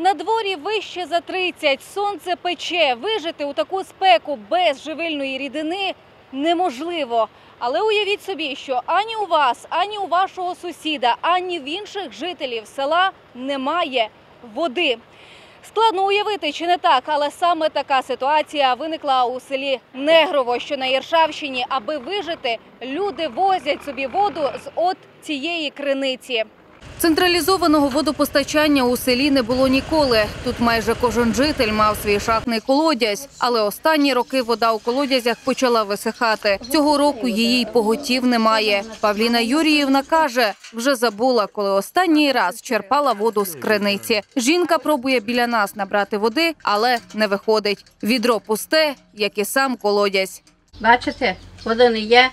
На дворі вище за 30, сонце пече. Вижити у таку спеку без живильної рідини неможливо. Але уявіть собі, що ані у вас, ані у вашого сусіда, ані в інших жителів села немає води. Складно уявити, чи не так, але саме така ситуація виникла у селі Негрово, що на Єршавщині. Аби вижити, люди возять собі воду з от цієї криниці. Централізованого водопостачання у селі не було ніколи. Тут майже кожен житель мав свій шахтний колодязь, але останні роки вода у колодязях почала висихати. Цього року її й поготів немає. Павліна Юріївна каже, вже забула, коли останній раз черпала воду з криниці. Жінка пробує біля нас набрати води, але не виходить. Відро пусте, як і сам колодязь. Бачите, води не є,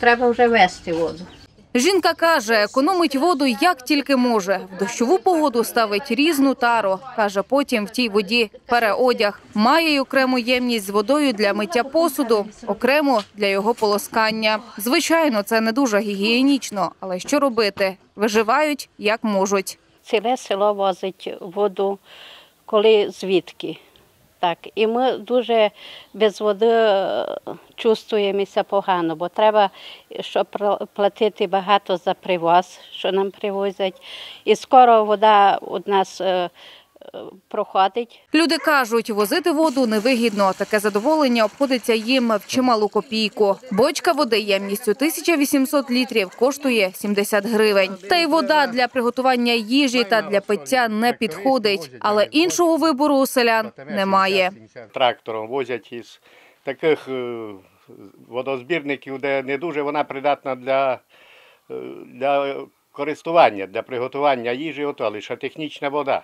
треба вже вести воду. Жінка каже, економить воду як тільки може. В дощову погоду ставить різну тару. Каже, потім в тій воді пере одяг. Має й окрему ємність з водою для миття посуду, окремо для його полоскання. Звичайно, це не дуже гігієнічно, але що робити? Виживають як можуть. Ціле село возить воду, коли звідки. Так, і ми дуже без води е, чувствуємося погано, бо треба, щоб пла- платити багато за привоз, що нам привозять. І скоро вода у нас е. Люди кажуть, возити воду невигідно. Таке задоволення обходиться їм в чималу копійку. Бочка води ємністю 1800 літрів коштує 70 гривень. Та й вода для приготування їжі та для пиття не підходить. Але іншого вибору у селян немає. Трактором возять із таких е, водозбірників, де не дуже вона придатна для, е, для користування, для приготування їжі, ото лише технічна вода.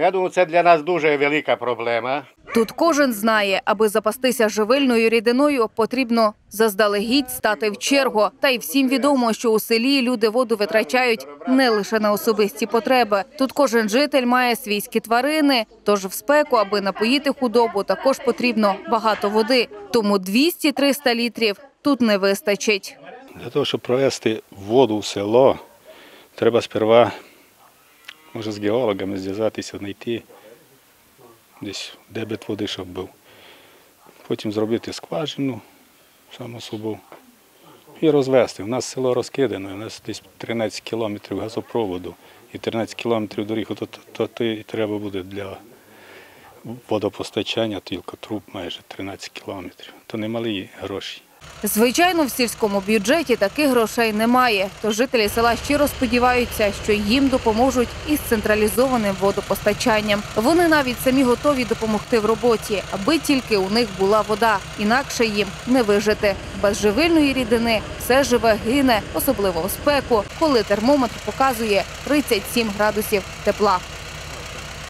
Я думаю, це для нас дуже велика проблема. Тут кожен знає, аби запастися живильною рідиною, потрібно заздалегідь стати в чергу. Та й всім відомо, що у селі люди воду витрачають не лише на особисті потреби. Тут кожен житель має свійські тварини. Тож в спеку, аби напоїти худобу, також потрібно багато води. Тому 200-300 літрів тут не вистачить. Для того, щоб провести воду в село, треба сперва, може, з геологами зв'язатися, знайти десь дебет води, щоб був. Потім зробити скважину, само собою, і розвести. У нас село розкидане, у нас десь 13 кілометрів газопроводу і 13 кілометрів доріг, то, то, то, то і треба буде для водопостачання, тільки труб майже 13 кілометрів. То немалі гроші. Звичайно, в сільському бюджеті таких грошей немає. Тож жителі села щиро сподіваються, що їм допоможуть із централізованим водопостачанням. Вони навіть самі готові допомогти в роботі, аби тільки у них була вода. Інакше їм не вижити. Без живильної рідини все живе гине, особливо у спеку, коли термометр показує 37 градусів тепла.